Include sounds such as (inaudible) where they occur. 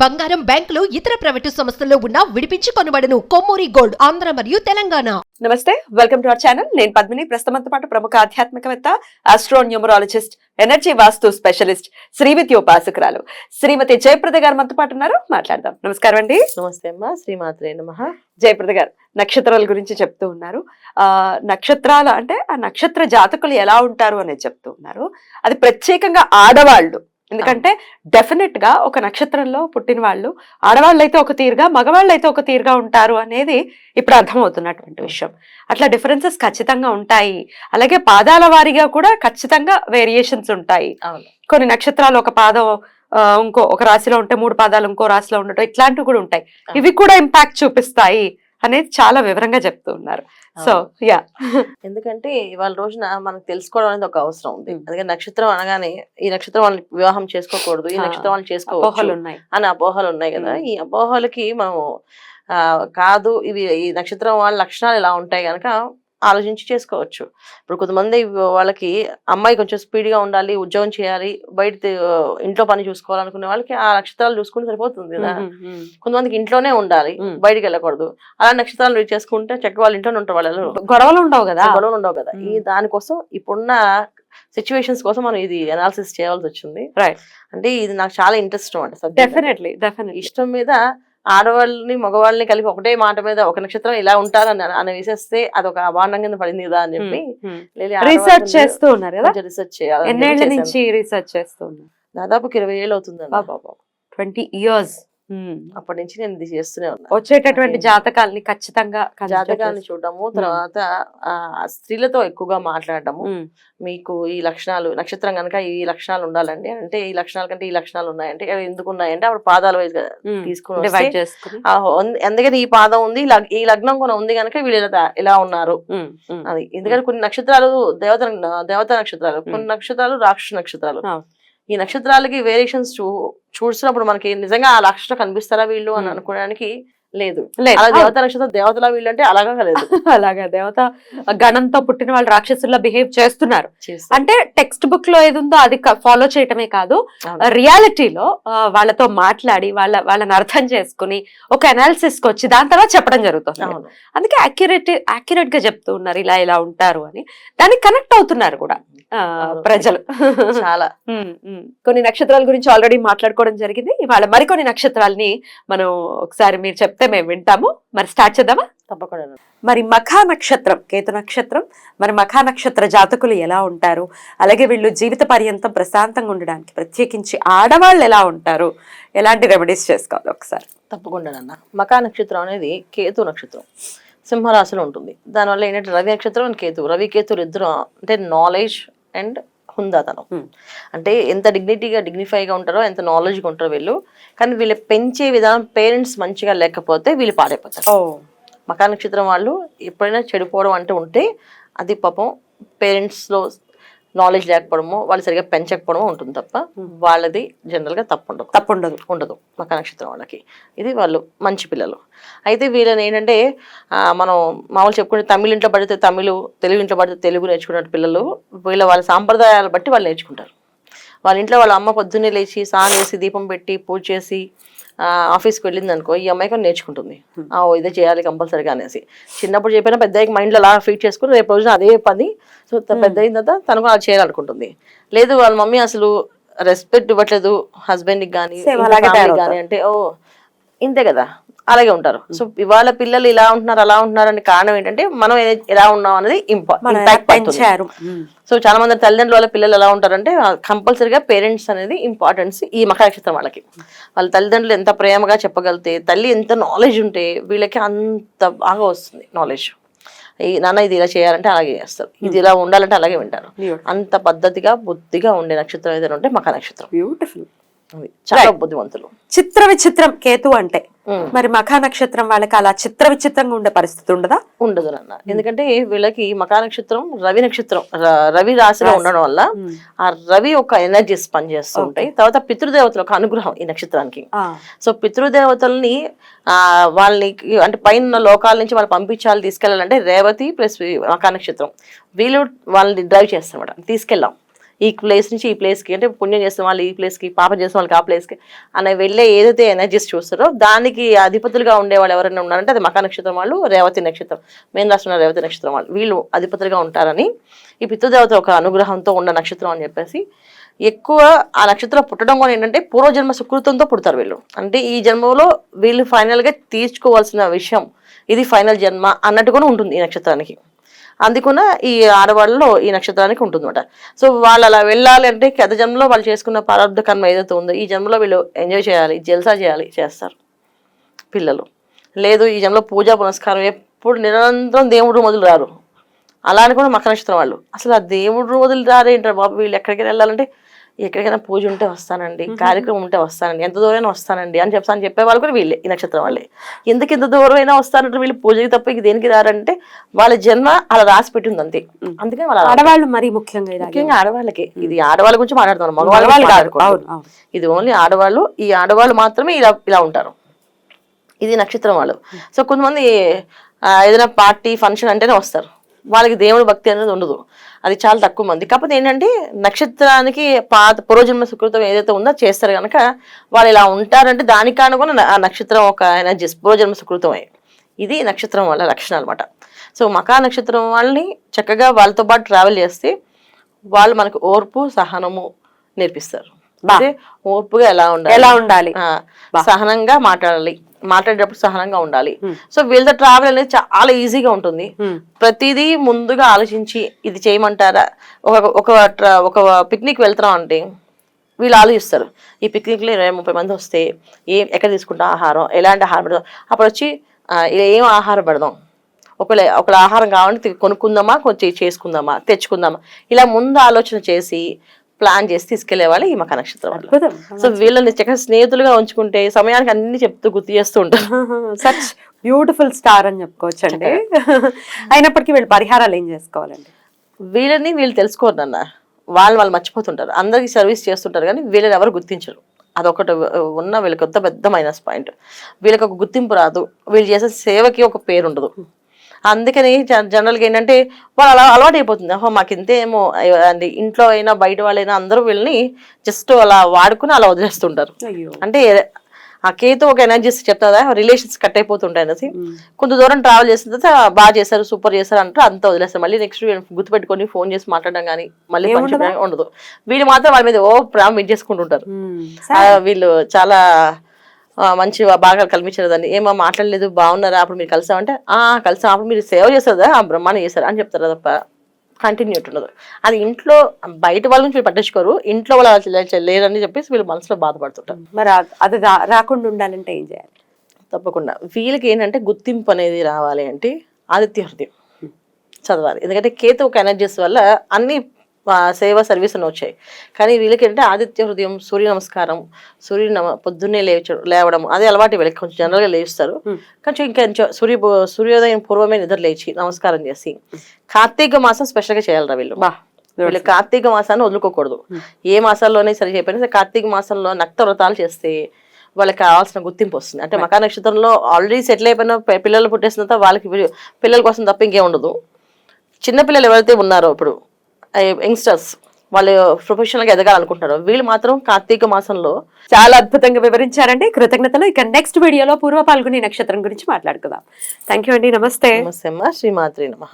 బంగారం బ్యాంకులు ఇతర ప్రైవేటు సంస్థల్లో ఉన్న విడిపించి కొనబడను. కొమ్మూరి గోల్డ్ ఆంధ్ర మరియు తెలంగాణ. నమస్తే వెల్కమ్ టు అవర్ ఛానల్. నేను పద్మిని ప్రస్తుతంతో పాటు ప్రముఖ ఆధ్యాత్మికవేత్త astro numerologist energy vastu specialist Srividya ఉపాసకురాలు శ్రీమతి జయప్రద గారు మనతో పాటు ఉన్నారు. మాట్లాడదాం. నమస్కారం అండి. నమస్తే అమ్మా శ్రీమాత్రే నమ. జయప్రద గారు నక్షత్రాల గురించి చెప్తూ ఉన్నారు. ఆ నక్షత్రాలు అంటే ఆ నక్షత్ర జాతకులు ఎలా ఉంటారు అనేది చెప్తూ ఉన్నారు. అది ప్రత్యేకంగా ఆడవాళ్ళు ఎందుకంటే డెఫినెట్గా ఒక నక్షత్రంలో పుట్టిన వాళ్ళు ఆడవాళ్ళు అయితే ఒక తీరుగా మగవాళ్ళు అయితే ఒక తీరుగా ఉంటారు అనేది ఇప్పుడు అర్థమవుతున్నటువంటి విషయం. అట్లా డిఫరెన్సెస్ ఖచ్చితంగా ఉంటాయి. అలాగే పాదాల వారీగా కూడా ఖచ్చితంగా వేరియేషన్స్ ఉంటాయి. కొన్ని నక్షత్రాలు ఒక పాదం ఇంకో ఒక రాశిలో ఉంటే మూడు పాదాలు ఇంకో రాశిలో ఉండటం ఇట్లాంటివి కూడా ఉంటాయి. ఇవి కూడా ఇంపాక్ట్ చూపిస్తాయి. అనేది చాలా వివరంగా చెప్తూ ఉన్నారు. So yeah. ఎందుకంటే ఇవాళ రోజున మనకు తెలుసుకోవడం అనేది ఒక అవసరం ఉంది. అందుకే నక్షత్రం అనగానే ఈ నక్షత్రం వాళ్ళని వివాహం చేసుకోకూడదు ఈ నక్షత్రం వాళ్ళని అపోహలు చేసుకోవచ్చు ఉన్నాయి. అని అపోహలు ఉన్నాయి కదా. ఈ అపోహలకి మనం ఆ, కాదు ఇవి ఈ నక్షత్రం వాళ్ళ లక్షణాలు ఇలా ఉంటాయి కనుక ఆలోచించి చేసుకోవచ్చు ఇప్పుడు కొంతమంది వాళ్ళకి అమ్మాయి కొంచెం speed గా ఉండాలి ఉద్యోగం చేయాలి బయట ఇంట్లో పని చూసుకోవాలనుకునే వాళ్ళకి ఆ నక్షత్రాలు చూసుకుంటే సరిపోతుంది కదా కొంతమందికి ఇంట్లోనే ఉండాలి. బయటికి వెళ్ళకూడదు అలా నక్షత్రాలు రీచ్ చేసుకుంటే చక్కగా వాళ్ళ ఇంట్లోనే ఉంటారు వాళ్ళు. గొడవలు ఉండవు కదా గొడవలు ఉండవు కదా ఈ. దానికోసం ఇప్పుడున్న సిచ్యువేషన్స్ కోసం మనం ఇది అనాలిసిస్ చేయాల్సి వచ్చింది Right. అంటే ఇది నాకు చాలా ఇంట్రెస్ట్ అనమాట subject. డెఫినెట్లీ డెఫినెట్లీ ఇష్టం మీద ఆడవాళ్ళని మగవాళ్ళని కలిపి ఒకటే మాట మీద ఒక నక్షత్రం ఇలా ఉంటారని అని వేసేస్తే అది ఒక అభాండం కింద పడింది కదా అని చెప్పి రీసెర్చ్ చేస్తూ ఉన్నారు కదా? రీసెర్చ్ చేయాలి ఎన్నేళ్ళ నుంచి రీసెర్చ్ చేస్తూ ఉన్నారు? దాదాపు ఇరవై ఏళ్ళు అవుతుంది ట్వంటీ ఇయర్స్ అప్పటి నుంచి నేను ఇది చేస్తూనే ఉన్నా. వచ్చేటటువంటి. జాతకాల్ని ఖచ్చితంగా జాతకాన్ని చేస్తూ- చూడడము తర్వాత ఆ, స్త్రీలతో ఎక్కువగా మాట్లాడటము మీకు ఈ లక్షణాలు నక్షత్రం కనుక ఈ లక్షణాలు ఉండాలండి. అంటే ఈ లక్షణాల కంటే ఈ లక్షణాలు ఉన్నాయంటే అవి ఎందుకు ఉన్నాయంటే అప్పుడు పాదాల వైజ్ తీసుకుని ఎందుకంటే ఈ పాదం ఉంది ఈ లగ్- ఈ లగ్నం కూడా ఉంది కనుక వీళ్ళు ఇలా ఉన్నారు. అది. ఎందుకంటే కొన్ని నక్షత్రాలు దేవత దేవత నక్షత్రాలు కొన్ని నక్షత్రాలు రాక్షస నక్షత్రాలు. ఈ నక్షత్రాలకి వేరియేషన్స్ చూ చూసినప్పుడు మనకి నిజంగా ఆ లక్షణం కనిపిస్తారా వీళ్ళు అని. అనుకోవడానికి లేదు. దేవత నక్షత్రం దేవతలా వీళ్ళు అంటే అలాగా లేదు (laughs) అలాగా దేవత గణంతో పుట్టిన వాళ్ళు రాక్షసుల్లా బిహేవ్ చేస్తున్నారు. అంటే టెక్స్ట్ బుక్లో ఏది ఉందో అది ఫాలో చేయటమే కాదు. రియాలిటీలో వాళ్ళతో మాట్లాడి వాళ్ళ వాళ్ళని అర్థం చేసుకుని ఒక అనాలిసిస్కి వచ్చి దాని తర్వాత చెప్పడం జరుగుతుంది. అందుకే అక్యురేట్ అక్యురేట్గా చెప్తూ ఉన్నారు ఇలా ఇలా ఉంటారు అని. దానికి కనెక్ట్ అవుతున్నారు కూడా. ప్రజలు. చాలా. (laughs) కొన్ని నక్షత్రాల గురించి ఆల్రెడీ మాట్లాడుకోవడం జరిగింది. ఇవాళ మరికొన్ని నక్షత్రాలని మనం ఒకసారి మీరు చెప్తే మేము వింటాము. మరి స్టార్ట్ చేద్దామా? తప్పకుండా. మరి మఖా నక్షత్రం కేతు నక్షత్రం మరి మఖా నక్షత్ర జాతకులు ఎలా ఉంటారు? అలాగే వీళ్ళు జీవిత పర్యంతం ప్రశాంతంగా ఉండడానికి ప్రత్యేకించి ఆడవాళ్ళు ఎలా ఉంటారు? ఎలాంటి రెమెడీస్ చేసుకోవాలి ఒకసారి? తప్పకుండా నాన్న. మకా నక్షత్రం అనేది కేతు నక్షత్రం. సింహరాశిలో ఉంటుంది. దానివల్ల ఏంటంటే రవి నక్షత్రం అండ్ కేతు. రవి కేతులు ఇద్దరు అంటే నాలెడ్జ్ అండ్ హుందాతనం. అంటే ఎంత డిగ్నిటీగా డిగ్నిఫైగా ఉంటారో ఎంత నాలెడ్జ్గా ఉంటారో వీళ్ళు. కానీ వీళ్ళు పెంచే విధానం పేరెంట్స్ మంచిగా లేకపోతే వీళ్ళు పాడైపోతారు. ఓ. మకా నక్షత్రం వాళ్ళు ఎప్పుడైనా చెడిపోవడం అంటే ఉంటే అది పాపం పేరెంట్స్లో నాలెడ్జ్ లేకపోవడమో వాళ్ళు సరిగా పెంచకపోవడమో ఉంటుంది తప్ప వాళ్ళది జనరల్గా తప్పు ఉండదు తప్పుండదు. ఉండదు మక నక్షత్రం వాళ్ళకి. ఇది వాళ్ళు మంచి పిల్లలు. అయితే వీళ్ళని ఏంటంటే మనం మామూలు చెప్పుకుంటే తమిళ ఇంట్లో పడితే తమిళ్ తెలుగు ఇంట్లో పడితే తెలుగు నేర్చుకున్న పిల్లలు వీళ్ళ వాళ్ళ సాంప్రదాయాలు బట్టి వాళ్ళు నేర్చుకుంటారు. వాళ్ళ ఇంట్లో వాళ్ళ అమ్మ పొద్దున్నే లేచి వేసి దీపం పెట్టి పూజ చేసి ఆఫీస్కి వెళ్ళింది అనుకో ఈ అమ్మాయి కూడా నేర్చుకుంటుంది. ఇదే చేయాలి కంపల్సరీగా అనేసి. చిన్నప్పుడు చెప్పిన పెద్ద మైండ్లో అలా ఫీట్ చేసుకుని రేపు రోజున అదే పని సో పెద్ద అయిన తర్వాత తను కూడా అది చేయాలనుకుంటుంది. లేదు వాళ్ళ మమ్మీ అసలు రెస్పెక్ట్ ఇవ్వట్లేదు హస్బెండ్కి కానీ. కానీ అంటే ఓ ఇంతే కదా. అలాగే ఉంటారు. సో ఇవాళ పిల్లలు ఇలా ఉంటున్నారు అలా ఉంటున్నారు అనే కారణం ఏంటంటే మనం ఎలా ఉన్నాం అనేది ఇంపార్టెంట్. సో చాలా మంది తల్లిదండ్రుల వాళ్ళ పిల్లలు ఎలా ఉంటారంటే కంపల్సరీగా పేరెంట్స్ అనేది ఇంపార్టెన్స్ ఈ మఖ నక్షత్రం వాళ్ళకి. వాళ్ళ తల్లిదండ్రులు ఎంత ప్రేమగా చెప్పగలిగితే తల్లి ఎంత నాలెడ్జ్ ఉంటే వీళ్ళకి అంత బాగా వస్తుంది నాలెడ్జ్ ఈ నాన్న ఇది ఇలా చేయాలంటే అలాగే చేస్తారు. ఇది ఇలా ఉండాలంటే అలాగే వింటారు. అంత పద్ధతిగా బుద్ధిగా ఉండే నక్షత్రం ఏదైనా ఉంటే మఖ నక్షత్రం బ్యూటిఫుల్ చాలా బుద్ధివంతులు చిత్ర విచిత్రం కేతు అంటే. మరి మఖా నక్షత్రం వాళ్ళకి అలా చిత్ర విచిత్రంగా ఉండే పరిస్థితి ఉండదా? ఉండదు నాన్న. ఎందుకంటే వీళ్ళకి మకా నక్షత్రం రవి నక్షత్రం రవి రాశిలో ఉండడం వల్ల. ఆ రవి ఒక ఎనర్జీస్ పనిచేస్తూ ఉంటాయి తర్వాత పితృదేవతల ఒక అనుగ్రహం ఈ నక్షత్రానికి. సో పితృదేవతల్ని ఆ వాళ్ళని అంటే పైన లోకాల నుంచి వాళ్ళు పంపించాలి తీసుకెళ్ళాలంటే రేవతి ప్లస్ మకా నక్షత్రం వీళ్ళు వాళ్ళని డ్రైవ్ చేస్తారన్నమాట. తీసుకెళ్ళాం ఈ ప్లేస్ నుంచి ఈ ప్లేస్కి అంటే పుణ్యం చేసిన వాళ్ళు ఈ ప్లేస్కి పాపం చేసిన వాళ్ళకి ఆ ప్లేస్కి అనే వెళ్ళే ఏదైతే ఎనర్జీస్ చూస్తారో దానికి అధిపతులుగా ఉండే వాళ్ళు ఎవరైనా ఉన్నారంటే అది మకా నక్షత్రం వాళ్ళు రేవతి నక్షత్రం మేము రాష్ట్రంలో రేవతి నక్షత్రం వాళ్ళు. వీళ్ళు అధిపతులుగా ఉంటారని ఈ పితృదేవత ఒక అనుగ్రహంతో ఉన్న నక్షత్రం అని చెప్పేసి ఎక్కువ ఆ నక్షత్రం పుట్టడం కూడా ఏంటంటే పూర్వజన్మ సుకృతంతో పుడతారు వీళ్ళు. అంటే ఈ జన్మలో వీళ్ళు ఫైనల్గా తీర్చుకోవాల్సిన విషయం ఇది ఫైనల్ జన్మ అన్నట్టు కూడా ఉంటుంది ఈ నక్షత్రానికి. అందుకున్న ఈ ఆడవాళ్ళలో ఈ నక్షత్రానికి ఉంటుందన్నమాట. సో వాళ్ళు అలా వెళ్ళాలి అంటే గత జన్మలో వాళ్ళు చేసుకున్న ప్రారంభ కర్మ ఏదైతే ఉందో ఈ జన్మలో వీళ్ళు ఎంజాయ్ చేయాలి జల్సా చేయాలి చేస్తారు పిల్లలు. లేదు ఈ జన్మలో పూజా పునస్కారం ఎప్పుడు నిరంతరం దేవుడు మొదలు రారు. అలా అని కూడా మకర నక్షత్రం వాళ్ళు. అసలు ఆ దేవుడు వదిలి రారేంటారు బాబు? వీళ్ళు ఎక్కడికైనా వెళ్ళాలంటే ఎక్కడికైనా పూజ ఉంటే వస్తానండి కార్యక్రమం ఉంటే వస్తానండి ఎంత దూరమైనా వస్తానండి అని చెప్తాను చెప్పే వాళ్ళు కూడా వీళ్ళే ఈ నక్షత్రం వాళ్ళే. ఎందుకు ఇంత దూరం అయినా వస్తానంటే వీళ్ళు పూజకి తప్ప ఇక దేనికి రారంటే వాళ్ళ జన్మ అలా రాసి పెట్టింది అంతే. అందుకని వాళ్ళ ఆడవాళ్ళు మరి ముఖ్యంగా ముఖ్యంగా ఆడవాళ్ళకి. ఇది ఆడవాళ్ళ గురించి మాట్లాడుతున్నాం మగవాళ్ళ కాదు. ఇది ఓన్లీ ఆడవాళ్ళు ఈ ఆడవాళ్ళు మాత్రమే ఇలా ఇలా ఉంటారు. ఇది నక్షత్రం వాళ్ళు. సో కొంతమంది ఏదైనా పార్టీ ఫంక్షన్ అంటేనే వస్తారు. వాళ్ళకి దేవుడు భక్తి అనేది ఉండదు. అది చాలా తక్కువ మంది. కాకపోతే ఏంటంటే నక్షత్రానికి పాత పూర్వజన్మ సుకృతం ఏదైతే ఉందో చేస్తారు కనుక వాళ్ళు ఇలా ఉంటారంటే దానికి కానుకొని ఆ నక్షత్రం ఒక ఎనర్జీ పూర్వజన్మ సుకృతమే. ఇది నక్షత్రం వాళ్ళ లక్షణం అనమాట సో మకా నక్షత్రం వాళ్ళని చక్కగా వాళ్ళతో పాటు ట్రావెల్ చేస్తే వాళ్ళు మనకు ఓర్పు సహనము నేర్పిస్తారు. ఓర్పుగా ఎలా ఉండాలి? ఎలా ఉండాలి? సహనంగా మాట్లాడాలి. మాట్లాడేటప్పుడు సహనంగా ఉండాలి. సో వీళ్ళతో ట్రావెల్ అనేది చాలా ఈజీగా ఉంటుంది. ప్రతిదీ ముందుగా ఆలోచించి ఇది చేయమంటారా? ఒక ఒక పిక్నిక్ వెళ్తున్నాం అంటే వీళ్ళు ఆలోచిస్తారు. ఈ పిక్నిక్లో ఇరవై ముప్పై మంది వస్తే ఏం ఎక్కడ తీసుకుంటాం ఆహారం? ఎలాంటి ఆహారం పెడదాం? అప్పుడు వచ్చి ఏం ఆహారం పెడదాం? ఒకవేళ ఒకవేళ ఆహారం కావాలంటే కొనుక్కుందామా? కొంచెం చేసుకుందామా? తెచ్చుకుందామా? ఇలా ముందు ఆలోచన చేసి ప్లాన్ చేసి తీసుకెళ్ళే వాళ్ళు ఈ మక నక్షత్రం వాళ్ళు సో వీళ్ళని చక్కగా స్నేహితులుగా ఉంచుకుంటే సమయానికి అన్ని చెప్తూ గుర్తు చేస్తూ ఉంటారు. సచ్ బ్యూటిఫుల్ స్టార్ అని చెప్పుకోవచ్చు అండి అయినప్పటికీ వీళ్ళు పరిహారాలు ఏం చేసుకోవాలండి? వీళ్ళని వీళ్ళు తెలుసుకోరు నాన్న. వాళ్ళు వాళ్ళు మర్చిపోతుంటారు. అందరికి సర్వీస్ చేస్తుంటారు కానీ వీళ్ళని ఎవరు గుర్తించరు. అదొకటి ఉన్న వీళ్ళకి కొత్త పెద్ద మైనస్ పాయింట్. వీళ్ళకి ఒక గుర్తింపు రాదు. వీళ్ళు చేసే సేవకి ఒక పేరు ఉండదు అందుకని జనరల్గా ఏంటంటే వాళ్ళు అలా అలవాటు అయిపోతుంది ఓహో మాకు ఇంతేమో అది ఇంట్లో అయినా బయట వాళ్ళైనా అందరూ వీళ్ళని జస్ట్ అలా వాడుకుని అలా వదిలేస్తుంటారు. అంటే ఆ కేతో ఒక ఎనర్జీస్ చెప్తుందా? రిలేషన్స్ కట్ అయిపోతుంటాయి అనేసి. కొంత దూరం ట్రావెల్ చేసిన తర్వాత బాగా చేశారు సూపర్ చేశారు అంటారు అంతా వదిలేస్తారు. మళ్ళీ నెక్స్ట్ గుర్తుపెట్టుకొని ఫోన్ చేసి మాట్లాడడం కానీ మళ్ళీ ఉండదు. వీళ్ళు మాత్రం వాళ్ళ మీద ఓ ప్రేమ. ఆ, వీళ్ళు చాలా మంచి బాగా కల్పించారు దాన్ని ఏమో మాట్లాడలేదు బాగున్నారా అప్పుడు మీరు కలిసామంటే ఆ కలిసాం అప్పుడు మీరు సేవ చేస్తారా ఆ బ్రహ్మాండం చేశారు అని చెప్తారు తప్ప కంటిన్యూ ఉండదు అది ఇంట్లో బయట వాళ్ళ నుంచి పట్టించుకోరు ఇంట్లో వాళ్ళు లేరని చెప్పేసి వీళ్ళు మనసులో బాధపడుతుంటారు. మరి అది రాకుండా ఉండాలంటే ఏం చేయాలి? తప్పకుండా. వీళ్ళకి ఏంటంటే గుర్తింపు అనేది రావాలి అంటే ఆదిత్య హృదయం చదవాలి. ఎందుకంటే కేతు ఒక ఎనర్జీస్ వల్ల అన్ని సేవ సర్వీస్ అని వచ్చాయి. కానీ వీళ్ళకి ఏంటంటే ఆదిత్య హృదయం సూర్య నమస్కారం సూర్య నమ పొద్దున్నే లేచ లేవడం అదే అలవాటు వీళ్ళకి. కొంచెం జనరల్గా లేస్తారు. కొంచెం ఇంకా సూర్య సూర్యోదయం పూర్వమే నిద్ర లేచి నమస్కారం చేసి కార్తీక మాసం స్పెషల్గా చేయాలరా వీళ్ళు? బా వీళ్ళు కార్తీక మాసాన్ని వదులుకోకూడదు. ఏ మాసాల్లోనే సరే చెప్పినా కార్తీక మాసంలో నక్త వ్రతాలు చేస్తే వాళ్ళకి కావాల్సిన గుర్తింపు వస్తుంది. అంటే మకా నక్షత్రంలో ఆల్రెడీ సెటిల్ అయిపోయిన పిల్లలు పుట్టేసిన తర్వాత వాళ్ళకి వీళ్ళు- పిల్లల కోసం తప్ప ఇంకేం ఉండదు. చిన్న పిల్లలు ఎవరైతే ఉన్నారో ఇప్పుడు యంగ్స్టర్స్ వాళ్ళు ప్రొఫెషనల్గా ఎదగాలనుకుంటున్నారు. వీళ్ళు మాత్రం కార్తీక మాసంలో చాలా అద్భుతంగా వివరించారండి. కృతజ్ఞతలు. ఇక నెక్స్ట్ వీడియోలో పూర్వ పాల్గొని నక్షత్రం గురించి మాట్లాడుకుందాం. థ్యాంక్ యూ అండి. నమస్తే. నమస్తే అమ్మ. శ్రీమాత్రి నమః.